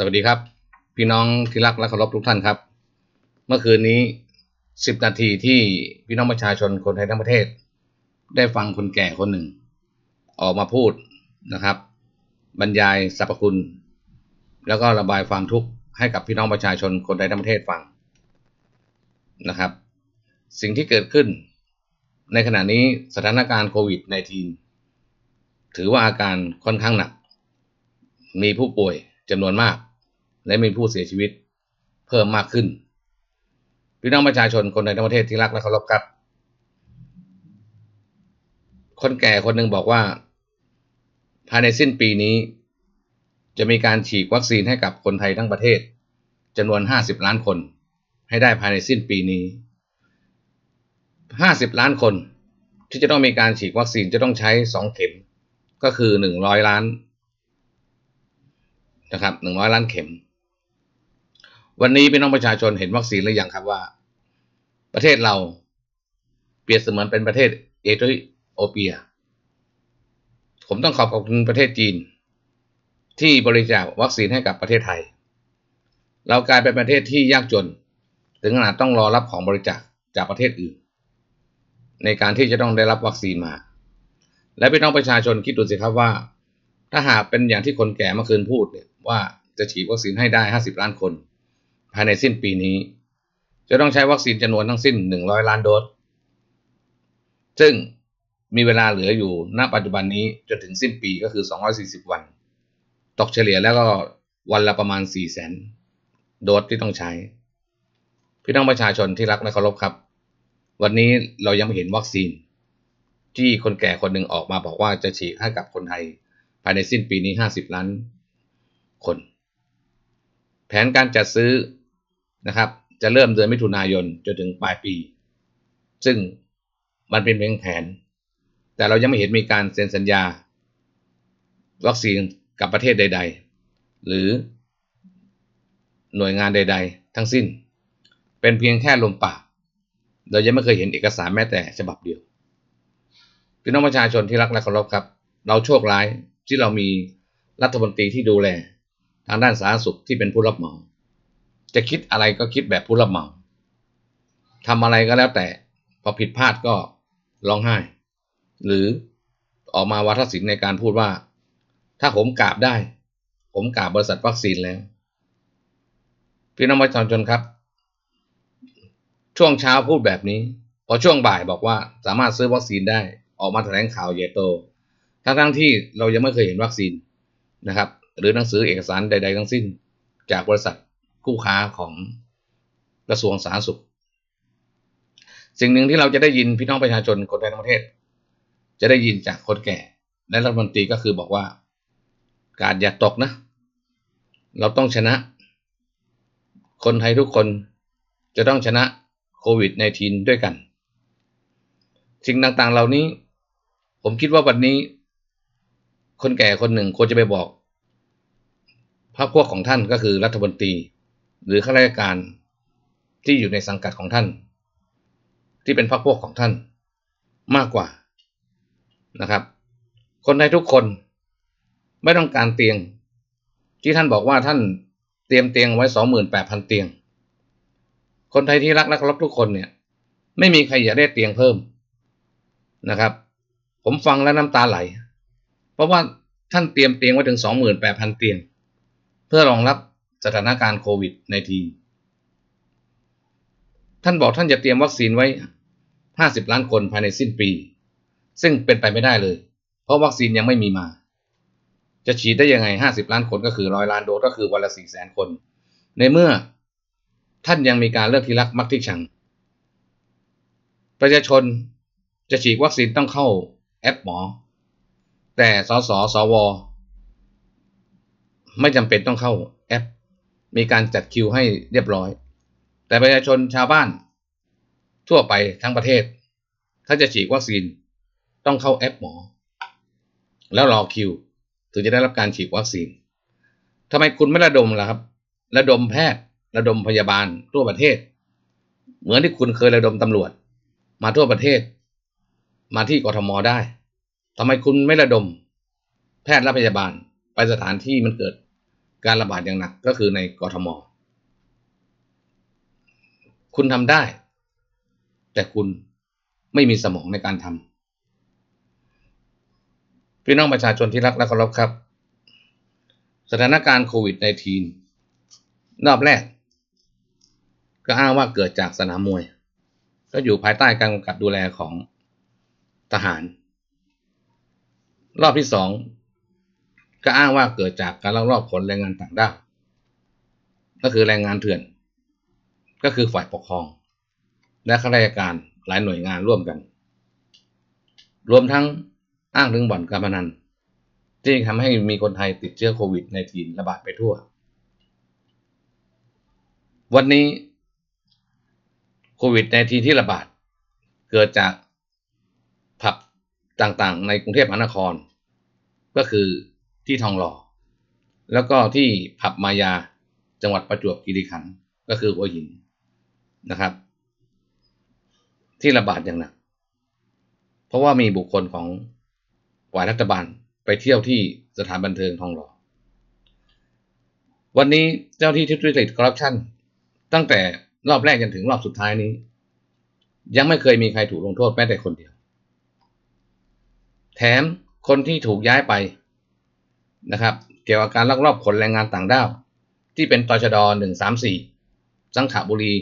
สวัสดีครับ พี่น้องที่รักและเคารพทุกท่านครับ เมื่อคืนนี้สิบนาทีที่พี่น้องประชาชนคนไทยทั้งประเทศ ได้ฟังคนแก่คนหนึ่ง ออกมาพูดนะครับ บรรยายสรรพคุณ แล้วก็ระบายความทุกข์ให้กับพี่น้องประชาชนคนไทยทั้งประเทศฟังนะครับ สิ่งที่เกิดขึ้น ในขณะนี้สถานการณ์โควิด -19 ถือว่าอาการค่อนข้างหนัก มีผู้ป่วยจำนวนมาก และมีผู้เสียชีวิตเพิ่มมากขึ้น พี่น้องประชาชนคนในทั้งประเทศที่รักและเคารพครับ คนแก่คนหนึ่งบอกว่า ภายในสิ้นปีนี้ จะมีการฉีดวัคซีนให้กับคนไทยทั้งประเทศจำนวน 50 ล้านคน ให้ได้ภายในสิ้นปีนี้ 50 ล้านคน ที่จะต้องมีการฉีดวัคซีนจะต้องใช้ 2 เข็ม ก็คือ 100 ล้านนะครับหนึ่งร้อยล้านเข็ม วันนี้พี่น้องประชาชนเห็นวัคซีนหรือยังครับว่า ประเทศเรา เปรียบเสมือนเป็นประเทศเอธิโอเปีย ผมต้องขอบคุณประเทศจีน ที่บริจาควัคซีนให้กับประเทศไทย เรากลายเป็นประเทศที่ยากจน ถึงขนาดต้องรอรับของบริจาคจากประเทศอื่น ในการที่จะต้องได้รับวัคซีนมา และพี่น้องประชาชนคิดดูสิครับว่า ถ้าหากเป็นอย่างที่คนแก่เมื่อคืนพูดเนี่ยว่าจะฉีดวัคซีนให้ได้ 50 ล้านคนายในสิ้นปีนี้ จะต้องใช้วัคซีนจำนวนทั้งสิ้น 100 ล้านโดส ซึ่งมีเวลาเหลืออยู่ณปัจจุบันนี้จนถึงสิ้นปีก็คือ 240 วัน ตกเฉลี่ยแล้วก็วันละประมาณ 4 0 0 0 0 0 โดสที่ต้องใช้ พี่น้องประชาชนที่รักและเคารพครับ วันนี้เรายังไม่เห็นวัคซีน ที่คนแก่คนหนึ่งออกมาบอกว่าจะฉีดให้กับคนไทย ภายในสิ้นปีนี้ 50 ล้านคน แผนการจัดซื้อ นะครับ จะเริ่มเดือนมิถุนายนจนถึงปลายปี ซึ่งมันเป็นเพียงแผน แต่เรายังไม่เห็นมีการเซ็นสัญญา วัคซีนกับประเทศใด ๆ หรือหน่วยงานใด ๆ ทั้งสิ้น เป็นเพียงแค่ลมปากเรายังไม่เคยเห็นเอกสารแม้แต่ฉบับเดียวพี่น้องประชาชนที่รักและเคารพครับ เราโชคร้ายที่เรามีรัฐมนตรีที่ดูแล ทางด้านสาธารณสุขที่เป็นผู้รับเหมา จะคิดอะไรก็คิดแบบผู้รับเหมาทำอะไรก็แล้วแต่ พอผิดพลาดก็ร้องไห้ หรือออกมาวาทศิลป์ในการพูดว่า ถ้าผมกราบได้ ผมกราบบริษัทวัคซีนแล้ว พี่น้องประชาชนครับ ช่วงเช้าพูดแบบนี้ พอช่วงบ่ายบอกว่าสามารถซื้อวัคซีนได้ออกมาแถลงข่าวใหญ่โต ทั้งทั้งที่เรายังไม่เคยเห็นวัคซีนนะครับ หรือหนังสือเอกสารใด ๆ ทั้งสิ้น จากบริษัท คู่ค้าของกระทรวงสาธารณสุข สิ่งหนึ่งที่เราจะได้ยินพี่น้องประชาชนคนไทยทั้งประเทศ จะได้ยินจากคนแก่ และรัฐมนตรีก็คือบอกว่า การอย่าตกนะ เราต้องชนะ คนไทยทุกคนจะต้องชนะโควิด -19 ด้วยกัน สิ่งต่างๆเหล่านี้ ผมคิดว่าวันนี้ คนแก่คนหนึ่งควรจะไปบอกพรรคพวกของท่านก็คือรัฐมนตรี หรือข้าราชการที่อยู่ในสังกัดของท่าน ที่เป็นพรรคพวกของท่านมากกว่านะครับ คนไทยทุกคนไม่ต้องการเตียง ที่ท่านบอกว่าท่านเตรียมเตียงไว้สองหมื่นแปดพันเตียง คนไทยที่รักและเคารพทุกคนเนี่ย ไม่มีใครอยากได้เตียงเพิ่มนะครับ ผมฟังแล้วน้ำตาไหล เพราะว่าท่านเตรียมเตียงไว้ถึงสองหมื่นแปดพันเตียง เพื่อรองรับ สถานการณ์โควิดในทีท่านบอกท่านจะเตรียมวัคซีนไว้ 50 ล้านคนภายในสิ้นปี ซึ่งเป็นไปไม่ได้เลย เพราะวัคซีนยังไม่มีมา จะฉีดได้ยังไง 50 ล้านคนก็คือร้อยล้านโดสก็คือวันละ4แสนคน ในเมื่อท่านยังมีการเลือกที่รักมักที่ชัง ประชาชนจะฉีดวัคซีนต้องเข้าแอปหมอ แต่สสสว ไม่จำเป็นต้องเข้าแอป มีการจัดคิวให้เรียบร้อย แต่ประชาชนชาวบ้าน ทั่วไปทั้งประเทศ ถ้าจะฉีดวัคซีนต้องเข้าแอปหมอ แล้วรอคิว ถึงจะได้รับการฉีดวัคซีนทำไมคุณไม่ระดมล่ะครับ ระดมแพทย์ ระดมพยาบาลทั่วประเทศ เหมือนที่คุณเคยระดมตำรวจ มาทั่วประเทศ มาที่กทมได้ทำไมคุณไม่ระดม แพทย์และพยาบาลไปสถานที่มันเกิด การระบาดอย่างหนักก็คือในกรทม คุณทำได้ แต่คุณไม่มีสมองในการทำพี่น้องประชาชนที่รักและเคารพครับ สถานการณ์โควิด -19 รอบแรก ก็อ้างว่าเกิดจากสนามมวย ก็อยู่ภายใต้การกำกับดูแลของทหาร รอบที่สอง ก็อ้างว่าเกิดจากการลักลอบขนแรงงานต่างด้าวก็คือแรงงานเถื่อน ก็คือฝ่ายปกครอง และข้าราชการหลายหน่วยงานร่วมกัน รวมทั้งอ้างถึงบ่อนการพนันที่ทำให้มีคนไทยติดเชื้อโควิด -19 ระบาดไปทั่ว วันนี้โควิด -19 ที่ระบาด เกิดจากผับต่างๆ ในกรุงเทพมหานคร ก็คือ ที่ทองหล่อ แล้วก็ที่ผับมายาจังหวัดประจวบคีรีขันธ์ก็คือหัวหินนะครับ ที่ระบาดอย่างหนักเพราะว่ามีบุคคลของฝ่ายรัฐบาลไปเที่ยวที่สถานบันเทิงทองหล่อ วันนี้เจ้าที่ทุจริตคอร์รัปชันตั้งแต่รอบแรกจนถึงรอบสุดท้ายนี้ ยังไม่เคยมีใครถูกลงโทษแม้แต่คนเดียว แถมคนที่ถูกย้ายไป นะครับ เกี่ยวกับการลักลอบขนแรงงานต่างด้าว ที่เป็นตชด134 สังขบุรี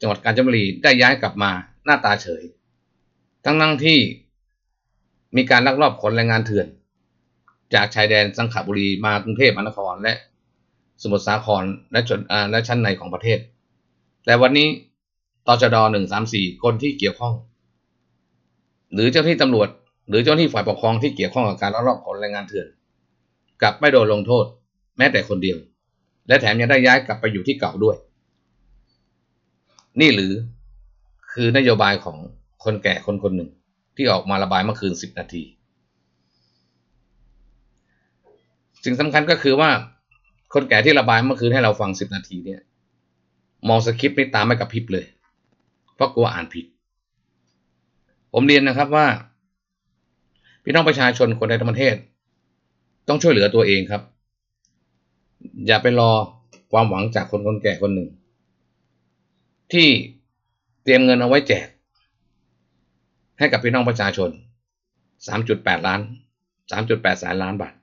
จังหวัดกาญจนบุรีได้ย้ายกลับมาหน้าตาเฉย ทั้งนั่งที่มีการลักลอบขนแรงงานเถื่อน จากชายแดนสังขบุรีมากรุงเทพมหานครและสมุทรสาครและชนและชั้นในของประเทศ แต่วันนี้ตชด134 คนที่เกี่ยวข้อง หรือเจ้าที่ตำรวจ หรือเจ้าที่ฝ่ายปกครองที่เกี่ยวข้องกับการลักลอบขนแรงงานเถื่อน กลับไม่โดนลงโทษ แม้แต่คนเดียว และแถมยังได้ย้ายกลับไปอยู่ที่เก่าด้วย นี่หรือคือนโยบายของคนแก่คนคนหนึ่ง ที่ออกมาระบายเมื่อคืนสิบนาที สิ่งสำคัญก็คือว่า คนแก่ที่ระบายเมื่อคืนให้เราฟังสิบนาทีเนี่ย มองสคริปต์นี่ตามไม่กระพริบเลย เพราะกลัวอ่านผิด ผมเรียนนะครับว่า พี่น้องประชาชนคนในประเทศ ต้องช่วยเหลือตัวเองครับ อย่าไปรอความหวังจากคนคนแก่คนหนึ่ง ที่เตรียมเงินเอาไว้แจก ให้กับพี่น้องประชาชน 3.8 ล้าน 3.8แสนล้านบาท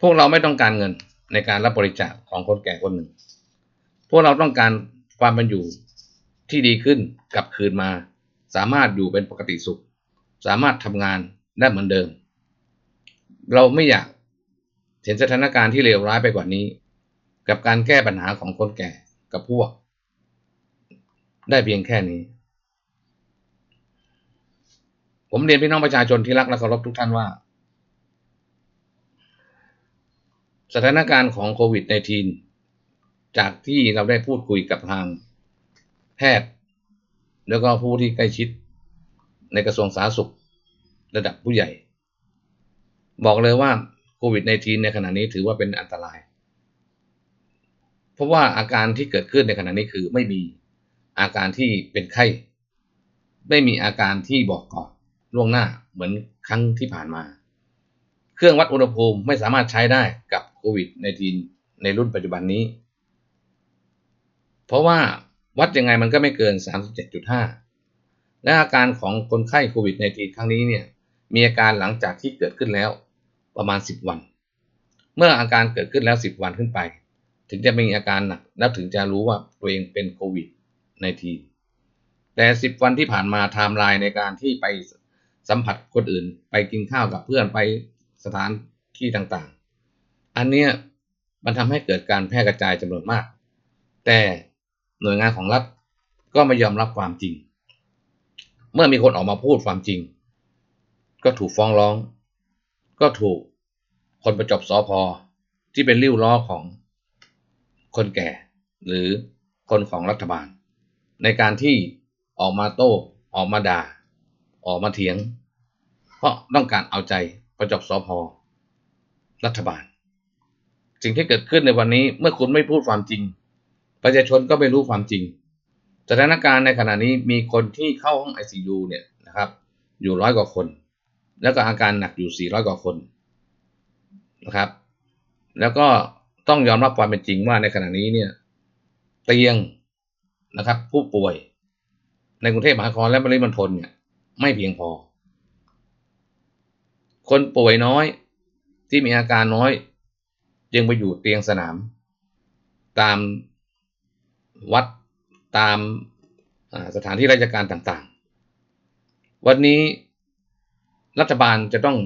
พวกเราไม่ต้องการเงินในการรับบริจาคของคนแก่คนหนึ่ง พวกเราต้องการความเป็นอยู่ที่ดีขึ้นกลับคืนมา สามารถอยู่เป็นปกติสุข สามารถทำงานได้เหมือนเดิม เราไม่อยากเห็นสถานการณ์ที่เลวร้ายไปกว่านี้ กับการแก้ปัญหาของคนแก่กับพวก ได้เพียงแค่นี้ ผมเรียนพี่น้องประชาชนที่รักและเคารพทุกท่านว่า สถานการณ์ของโควิด -19 จากที่เราได้พูดคุยกับทางแพทย์ แล้วก็ผู้ที่ใกล้ชิดในกระทรวงสาธารณสุข ระดับผู้ใหญ่ บอกเลยว่าโควิด -19 ในขณะนี้ถือว่าเป็นอันตราย เพราะว่าอาการที่เกิดขึ้นในขณะนี้คือไม่มีอาการที่เป็นไข้ ไม่มีอาการที่บอกก่อนล่วงหน้าเหมือนครั้งที่ผ่านมา เครื่องวัดอุณหภูมิไม่สามารถใช้ได้กับโควิด -19 ในรุ่นปัจจุบันนี้ เพราะว่าวัดยังไงมันก็ไม่เกิน 37.5 และอาการของคนไข้โควิด -19 ครั้งนี้เนี่ยมีอาการหลังจากที่เกิดขึ้นแล้ว ประมาณ 10 วัน เมื่ออาการเกิดขึ้นแล้ว 10 วันขึ้นไป ถึงจะมีอาการหนักแล้วถึงจะรู้ว่าตัวเองเป็นโควิดในทีแต่ 10 วันที่ผ่านมาไทม์ไลน์ในการที่ไปสัมผัสคนอื่น ไปกินข้าวกับเพื่อนไปสถานที่ต่างๆ อันเนี้ยมันทำให้เกิดการแพร่กระจายจำนวนมาก แต่หน่วยงานของรัฐก็ไม่ยอมรับความจริง เมื่อมีคนออกมาพูดความจริง ก็ถูกฟ้องร้อง ก็ถูกคนประจบสอพอที่เป็นริ้วล้อของคนแก่ หรือคนของรัฐบาล ในการที่ออกมาโต้ออกมาด่า ออกมาเถียง เพราะต้องการเอาใจประจบสอพอรัฐบาล สิ่งที่เกิดขึ้นในวันนี้เมื่อคุณไม่พูดความจริง ประชาชนก็ไม่รู้ความจริงสถานการณ์ในขณะนี้มีคนที่เข้าห้องไอซียูเนี่ยนะครับ อยู่ร้อยกว่าคน แล้วก็อาการหนักอยู่สี่ร้อยกว่าคนนะครับ แล้วก็ต้องยอมรับความเป็นจริงว่าในขณะนี้เนี่ยเตียงนะครับผู้ป่วยในกรุงเทพมหานครและปริมณฑลเนี่ยไม่เพียงพอ คนป่วยน้อยที่มีอาการน้อยยังไปอยู่เตียงสนาม ตามวัดตามสถานที่ราชการต่างๆ วันนี้ รัฐบาลจะต้อง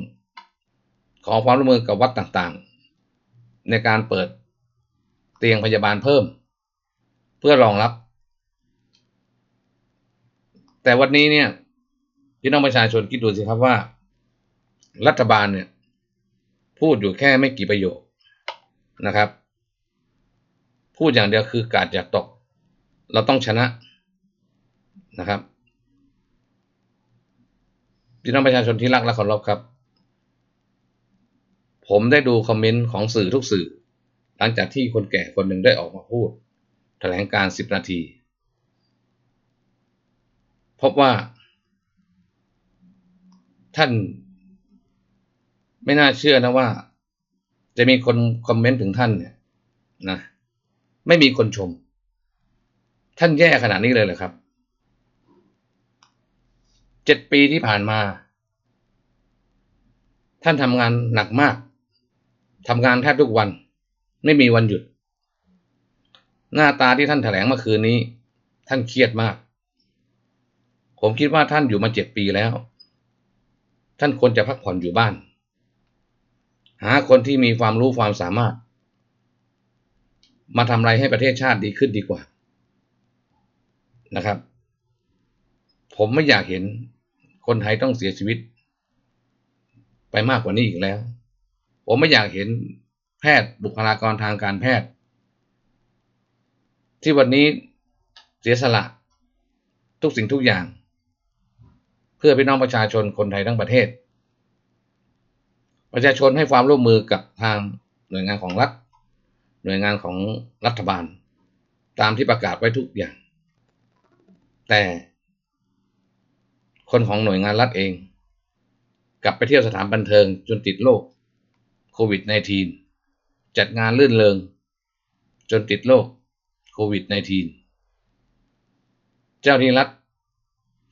ขอความร่วมมือกับวัดต่างๆ ในการเปิดเตียงพยาบาลเพิ่ม เพื่อรองรับ แต่วันนี้เนี่ยพี่น้องประชาชนคิดดูสิครับว่า รัฐบาลเนี่ย พูดอยู่แค่ไม่กี่ประโยคนะครับ พูดอย่างเดียวคือกาดอย่าตก เราต้องชนะนะครับ พี่น้องประชาชนที่รักและเคารพครับ ผมได้ดูคอมเมนต์ของสื่อทุกสื่อ หลังจากที่คนแก่คนหนึ่งได้ออกมาพูด แถลงการสิบนาที พบว่า ท่าน ไม่น่าเชื่อนะว่า จะมีคนคอมเมนต์ถึงท่านเนี่ยนะไม่มีคนชม ท่านแย่ขนาดนี้เลยเหรอครับ เจ็ดปีที่ผ่านมา ท่านทำงานหนักมากทำงานแทบทุกวัน ไม่มีวันหยุด หน้าตาที่ท่านแถลงเมื่อคืนนี้ ท่านเครียดมาก ผมคิดว่าท่านอยู่มาเจ็ดปีแล้ว ท่านควรจะพักผ่อนอยู่บ้าน หาคนที่มีความรู้ความสามารถ มาทำอะไรให้ประเทศชาติดีขึ้นดีกว่านะครับ ผมไม่อยากเห็นคนไทยต้องเสียชีวิต ไปมากกว่านี้อีกแล้ว ผมไม่อยากเห็นแพทย์บุคลากรทางการแพทย์ ที่วันนี้เสียสละทุกสิ่งทุกอย่าง เพื่อพี่น้องประชาชนคนไทยทั้งประเทศ ประชาชนให้ความร่วมมือกับทางหน่วยงานของรัฐ หน่วยงานของรัฐบาล ตามที่ประกาศไว้ทุกอย่าง แต่ คนของหน่วยงานรัฐเอง กลับไปเที่ยวสถานบันเทิงจนติดโรคโควิด -19 จัดงานลื่นเลงจนติดโรคโควิด -19 เจ้าที่รัฐ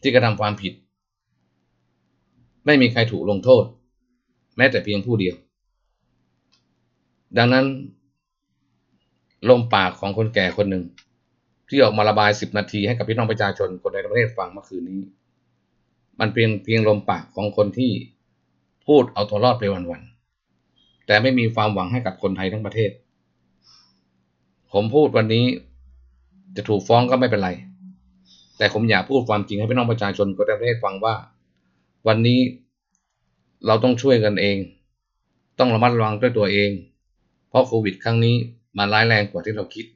ที่กระทำความผิด ไม่มีใครถูกลงโทษ แม้แต่เพียงผู้เดียว ดังนั้น ลมปากของคนแก่คนหนึ่ง ที่ออกมาระบายสิบนาทีให้กับพี่น้องประชาชนคนในประเทศฟังเมื่อคืนนี้ มันเพียงเพียงลมปากของคนที่พูดเอาตัวรอดไปวันๆ แต่ไม่มีความหวังให้กับคนไทยทั้งประเทศ ผมพูดวันนี้จะถูกฟ้องก็ไม่เป็นไร แต่ผมอยากพูดความจริงให้พี่น้องประชาชนคนในประเทศฟังว่า วันนี้เราต้องช่วยกันเอง ต้องระมัดระวังด้วยตัวเอง เพราะโควิดครั้งนี้มันร้ายแรงกว่าที่เราคิด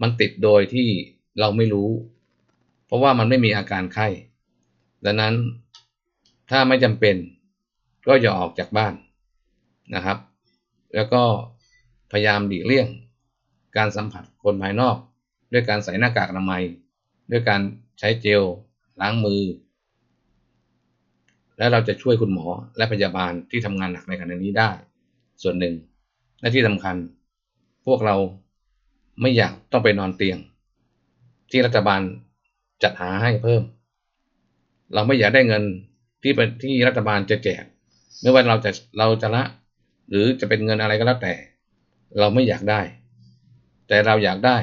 มันติดโดยที่เราไม่รู้ เพราะว่ามันไม่มีอาการไข้ ดังนั้นถ้าไม่จำเป็นก็อย่าออกจากบ้านนะครับ แล้วก็พยายามหลีกเลี่ยง การสัมผัสคนภายนอก ด้วยการใส่หน้ากากอนามัย ด้วยการใช้เจลล้างมือ และเราจะช่วยคุณหมอและพยาบาลที่ทำงานหนักในขณะนี้ได้ ส่วนหนึ่ง และที่สำคัญ พวกเราไม่อยากต้องไปนอนเตียง ที่รัฐบาลจัดหาให้เพิ่ม เราไม่อยากได้เงินที่เป็นที่รัฐบาลจะแจก ไม่ว่าเราจะเราจะละ หรือจะเป็นเงินอะไรก็แล้วแต่ เราไม่อยากได้ แต่เราอยากได้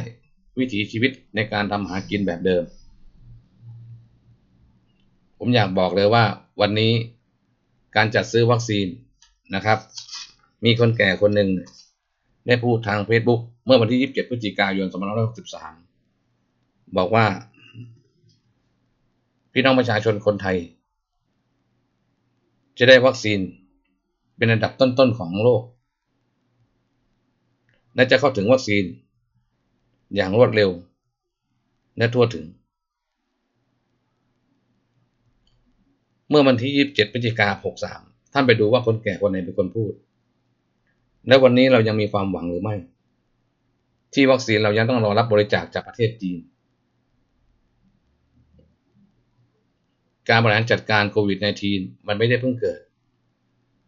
วิถีชีวิตในการทำหากินแบบเดิม ผมอยากบอกเลยว่าวันนี้การจัดซื้อวัคซีนนะครับ มีคนแก่คนหนึ่งได้พูดทาง Facebook เมื่อวันที่ 27 พฤศจิกายน 2563 บอกว่า พี่น้องประชาชนคนไทย จะได้วัคซีนเป็นอันดับต้นๆของโลก และจะเข้าถึงวัคซีน อย่างรวดเร็ว และทั่วถึง เมื่อวันที่ 27พฤศจิกา63 ท่านไปดูว่าคนแก่คนไหนเป็นคนพูด และวันนี้เรายังมีความหวังหรือไม่ ที่วัคซีนเรายังต้องรอรับบริจาคจากประเทศจีน การบริหารจัดการโควิด -19 มันไม่ได้เพิ่งเกิด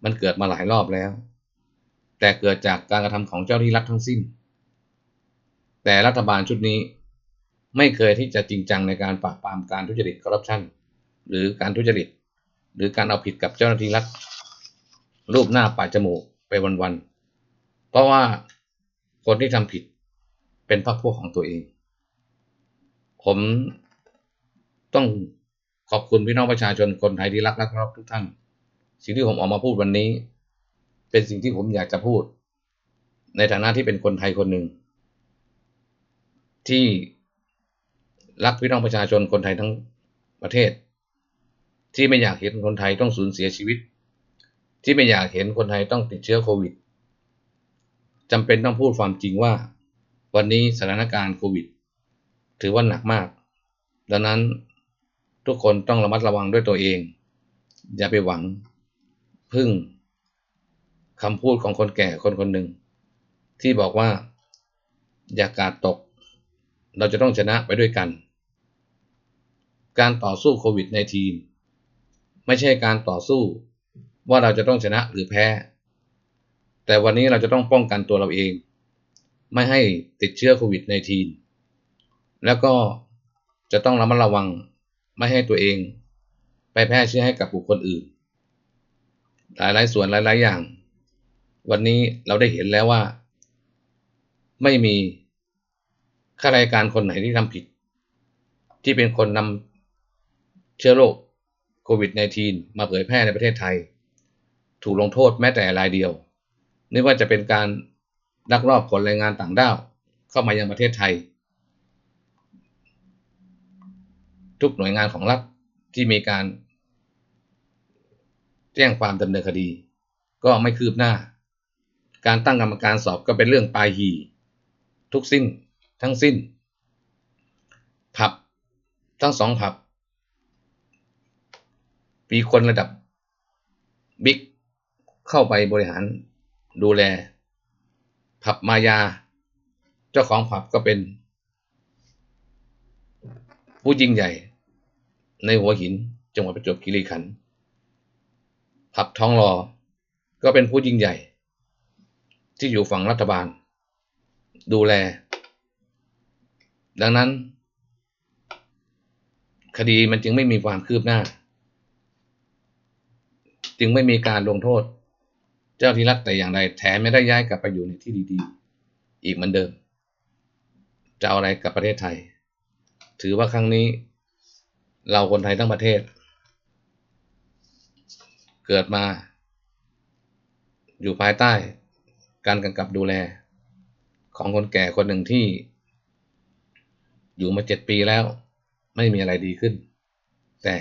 มันเกิดมาหลายรอบแล้ว แต่เกิดจากการกระทำของเจ้าหน้าที่รัฐทั้งสิ้น แต่รัฐบาลชุดนี้ไม่เคยที่จะจริงจังในการปราบปรามการทุจริตคอร์รัปชันหรือการทุจริต หรือการเอาผิดกับเจ้าหน้าที่รัฐรูปหน้าปลาจมูกไปวันๆ เพราะว่าคนที่ทำผิดเป็นพรรคพวกของตัวเอง ผมต้อง ขอบคุณพี่น้องประชาชนคนไทยที่รักและเคารพทุกท่าน สิ่งที่ผมออกมาพูดวันนี้ เป็นสิ่งที่ผมอยากจะพูด ในฐานะที่เป็นคนไทยคนหนึ่ง ที่รักพี่น้องประชาชนคนไทยทั้งประเทศ ที่ไม่อยากเห็นคนไทยต้องสูญเสียชีวิต ที่ไม่อยากเห็นคนไทยต้องติดเชื้อโควิดจำเป็นต้องพูดความจริงว่า วันนี้สถานการณ์โควิด ถือว่าหนักมาก ดังนั้น ทุกคนต้องระมัดระวังด้วยตัวเอง อย่าไปหวัง พึ่งคำพูดของคนแก่คนคนหนึ่ง ที่บอกว่า อย่ากาดตก เราจะต้องชนะไปด้วยกัน การต่อสู้โควิด -19 ไม่ใช่การต่อสู้ว่าเราจะต้องชนะหรือแพ้ แต่วันนี้เราจะต้องป้องกันตัวเราเอง ไม่ให้ติดเชื้อโควิด -19 แล้วก็จะต้องระมัดระวัง ไม่ให้ตัวเอง ไปแพร่เชื้อให้กับบุคคลอื่น หลายๆส่วนหลาย ๆ อย่าง วันนี้เราได้เห็นแล้วว่า ไม่มีข้าราชการคนไหนที่ทำผิด ที่เป็นคนนำเชื้อโรคโควิด -19 มาเผยแพร่ในประเทศไทย ถูกลงโทษแม้แต่รายเดียวไม่ว่าจะเป็นการลักลอบขนแรงงานต่างด้าวเข้ามายังประเทศไทย ทุกหน่วยงานของรัฐที่มีการ แจ้งความดำเนินคดี ก็ไม่คืบหน้า การตั้งกรรมการสอบก็เป็นเรื่องปลายหีทุกสิ้น ทั้งสิ้น ผับ ทั้งสองผับ มีคนระดับบิ๊กเข้าไปบริหารดูแล ผับมายา เจ้าของผับก็เป็น ผู้ยิ่งใหญ่ ในหัวหินจังหวัดประจวบคีรีขันธ์ผับทองรอ ก็เป็นผู้ยิ่งใหญ่ ที่อยู่ฝั่งรัฐบาล ดูแล ดังนั้น คดีมันจึงไม่มีความคืบหน้า จึงไม่มีการลงโทษ เจ้าที่รัฐแต่อย่างใดแถมไม่ได้ย้ายกลับไปอยู่ในที่ดีๆ อีกเหมือนเดิม จะเอาอะไรกับประเทศไทย ถือว่าครั้งนี้ เราคนไทยทั้งประเทศ เกิดมา อยู่ภายใต้ การกำกับดูแล ของคนแก่คนหนึ่งที่ อยู่มาเจ็ดปีแล้ว ไม่มีอะไรดีขึ้น แต่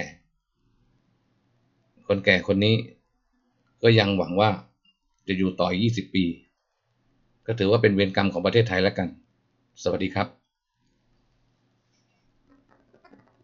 คนแก่คนนี้ ก็ยังหวังว่าจะอยู่ต่อ 20 ปี ก็ถือว่าเป็นเวรกรรมของประเทศไทยแล้วกัน สวัสดีครับ